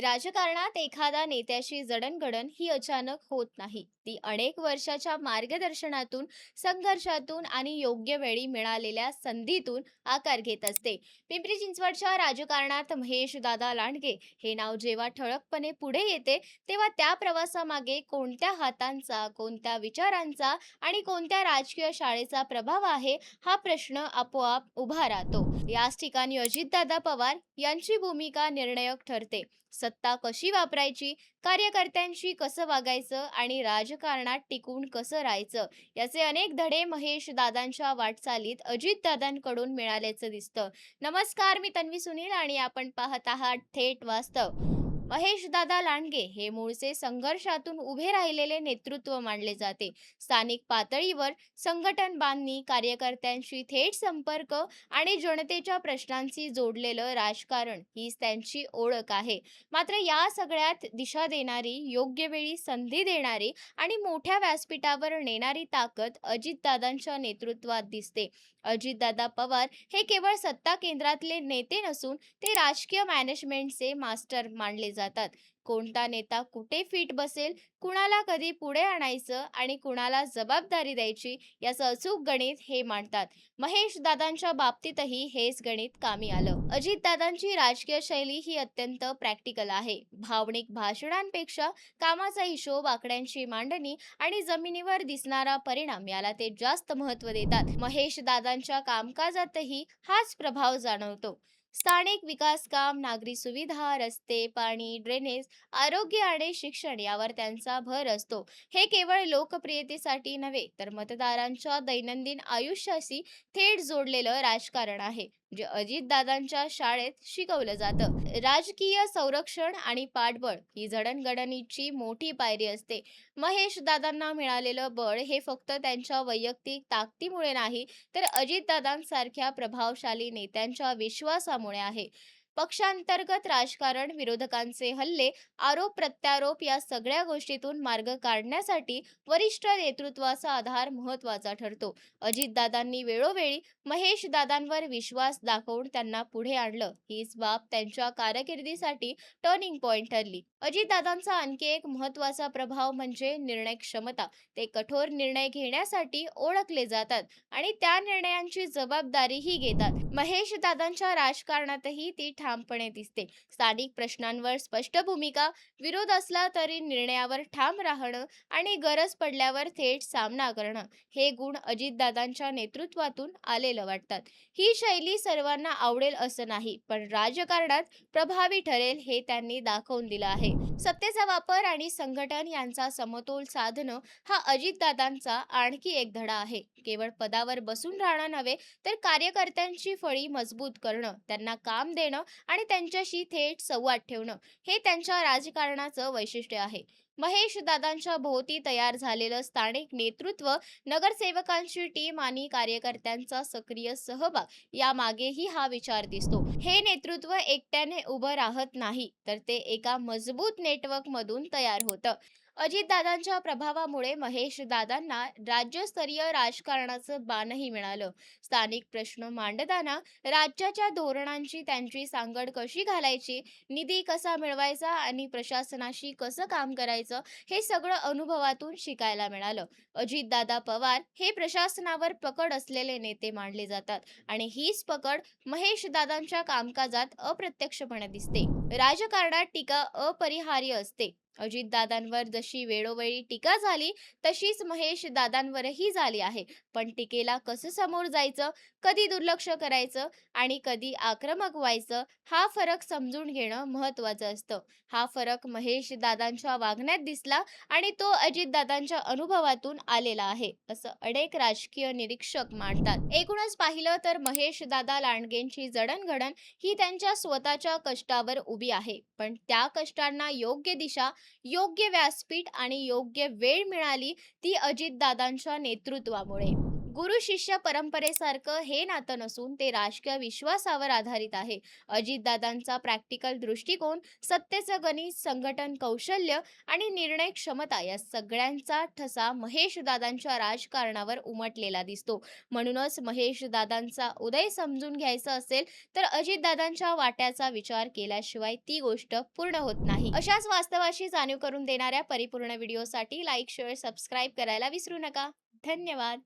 राजकारणात एखाद्या नेत्याशी जडणघडण ही अचानक होत नाही. ती अनेक वर्षाच्या मार्गदर्शनातून संघर्षातून आणि योग्य वेळी मिळालेल्या संधीतून आकार घेत असते. पिंपरी चिंचवडच्या राजकारणात महेश दादा लांडगे हे नाव जेव्हा ठळकपणे पुढे येते तेव्हा त्या प्रवासामागे कोणत्या हातांचा कोणत्या विचारांचा आणि कोणत्या राजकीय शाळेचा प्रभाव आहे हा प्रश्न आपोआप उभा राहतो. याच ठिकाणी अजितदादा पवार यांची भूमिका निर्णायक ठरते. सत्ता कशी वापरायची कार्यकर्त्यांशी कसं वागायचं आणि राजकारणात टिकून कसं राहायचं याचे अनेक धडे महेश दादांच्या वाटचालीत अजित दादांकडून मिळाल्याचं दिसतं. नमस्कार मी तन्वी सुनील आणि आपण पाहत आहात थेट वास्तव. महेश दादा लांडगे हे मूळचे संघर्षातून उभे राहिलेले नेतृत्व मानले जाते. स्थानिक पातळीवर संघटन बांधणी कार्यकर्त्यांशी थेट संपर्क आणि जनतेच्या प्रश्नांशी जोडलेलं राजकारण हीच त्यांची ओळख आहे. मात्र या सगळ्यात दिशा देणारी योग्य वेळी संधी देणारी आणि मोठ्या व्यासपीठावर नेणारी ताकद अजितदादांच्या नेतृत्वात दिसते. अजितदादा पवार हे केवळ सत्ता केंद्रातले नेते नसून ते राजकीय मॅनेजमेंटचे मास्टर मानले जातात. कोणता नेता कुठे फिट बसेल कुणाला कधी पुढे आणायचं आणि कुणाला जबाबदारी द्यायची याचं अचूक गणित हे मांडतात. महेश दादांच्या बाबतीतही हेच गणित कामी आलं. अजित दादांची राजकीय शैली ही अत्यंत प्रॅक्टिकल आहे. भावनिक भाषणांपेक्षा कामाचा हिशोब आकड्यांची मांडणी आणि जमिनीवर दिसणारा परिणाम याला ते जास्त महत्त्व देतात. महेश दादांच्या कामकाजातही हाच प्रभाव जाणवतो. स्थानिक विकास काम नागरी सुविधा रस्ते पाणी ड्रेनेज आरोग्य आणि शिक्षण यावर त्यांचा भर असतो. हे केवळ लोकप्रियतेसाठी नव्हे तर मतदारांच्या दैनंदिन आयुष्याशी थेट जोडलेलं राजकारण आहे जे अजितदादांच्या शाळेत शिकवलं जातं. राजकीय संरक्षण आणि पाठबळ ही जडणघडणीची मोठी पायरी असते. महेश दादांना मिळालेलं बळ हे फक्त त्यांच्या वैयक्तिक ताकदीमुळे नाही तर अजितदादांसारख्या प्रभावशाली नेत्यांच्या विश्वासामुळे आहे. पक्षांतर्गत राजकारण विरोधकांचे हल्ले आरोप प्रत्यारोप या सगळ्या गोष्टीतून मार्ग काढण्यासाठी वरिष्ठ नेतृत्वाचा आधार महत्त्वाचा ठरतो. अजितदादांनी वेळोवेळी महेश दादांवर विश्वास दाखवून त्यांना पुढे आणलं. हीच बाब त्यांच्या कारकिर्दीसाठी टर्निंग पॉइंट ठरली. अजितदादांचा आणखी एक महत्त्वाचा प्रभाव म्हणजे निर्णय क्षमता. ते कठोर निर्णय घेण्यासाठी ओळखले जातात आणि त्या निर्णयांची जबाबदारीही घेतात. महेश दादांच्या राजकारणातही ती ठामपणे दिसते. स्थानिक प्रश्नांवर स्पष्ट भूमिका विरोध असला तरी निर्णयावर ठाम राहणं आणि गरज पडल्यावर थेट सामना करणं हे गुण अजितदादांच्या नेतृत्वातून आलेलं वाटतात. ही शैली सर्वांना आवडेल असं नाही पण राजकारणात प्रभावी ठरेल हे त्यांनी दाखवून दिलं आहे. सत्तेचा वापर आणि संघटन यांचा समतोल साधणं हा अजितदादांचा आणखी एक धडा आहे. केवळ पदावर बसून राहणं नव्हे तर कार्यकर्त्यांची फळी मजबूत करणं त्यांना काम देणं आणि त्यांच्याशी थेट संवाद ठेवणं हे त्यांच्या राजकारणाचं वैशिष्ट्य आहे. महेश दादांच्या भोवती तयार झालेलं स्थानिक नेतृत्व नगरसेवकांची टीम आणि कार्यकर्त्यांचा सक्रिय सहभाग. यामागेही हा विचार दिसतो. हे नेतृत्व एकट्याने उभं राहत नाही तर ते एका मजबूत नेटवर्क मधून तयार होतं. अजितदादांच्या प्रभावामुळे महेश दादांना राज्यस्तरीय राजकारणाचं बाणही मिळालं. स्थानिक प्रश्न मांडताना राज्याच्या धोरणांची त्यांची सांगड कशी घालायची निधी कसा मिळवायचा आणि प्रशासनाशी कसं काम करायचं हे सगळं अनुभवातून शिकायला मिळालं. अजितदादा पवार हे प्रशासनावर पकड असलेले नेते मानले जातात आणि हीच पकड महेश दादांच्या कामकाजात अप्रत्यक्षपणे दिसते. राजकारणात टीका अपरिहार्य असते. अजितदादांवर जशी वेळोवेळी टीका झाली तशीच महेश दादांवरही झाली आहे. पण टीकेला कसं समोर जायचं कधी दुर्लक्ष करायचं आणि कधी आक्रमक व्हायचं हा फरक समजून घेणं महत्वाचं असतं. हा फरक महेश दादांच्या वागण्यात दिसला आणि तो अजितदादांच्या अनुभवातून आलेला आहे असं अनेक राजकीय निरीक्षक मांडतात. एकूणच पाहिलं तर महेश दादा लांडगेंची जडणघडण ही त्यांच्या स्वतःच्या कष्टावर उभी आहे. पण त्या कष्टांना योग्य दिशा योग्य व्यासपीठ आणि योग्य वेळ मिळाली ती अजितदादांच्या नेतृत्वामुळे. गुरु शिष्य परंपरेसारखं हे नातं नसून ते राजकीय विश्वासावर आधारित आहे. अजितदादांचा प्रॅक्टिकल दृष्टिकोन सत्तेचं गणित संघटन कौशल्य आणि निर्णय क्षमता या सगळ्यांचा ठसा महेश दादांच्या राजकारणावर उमटलेला दिसतो. म्हणूनच महेश दादांचा उदय समजून घ्यायचा असेल तर अजितदादांच्या वाट्याचा विचार केल्याशिवाय ती गोष्ट पूर्ण होत नाही. अशाच वास्तवाशी जाणीव करून देणाऱ्या परिपूर्ण व्हिडिओसाठी लाईक शेअर सबस्क्राईब करायला विसरू नका. धन्यवाद.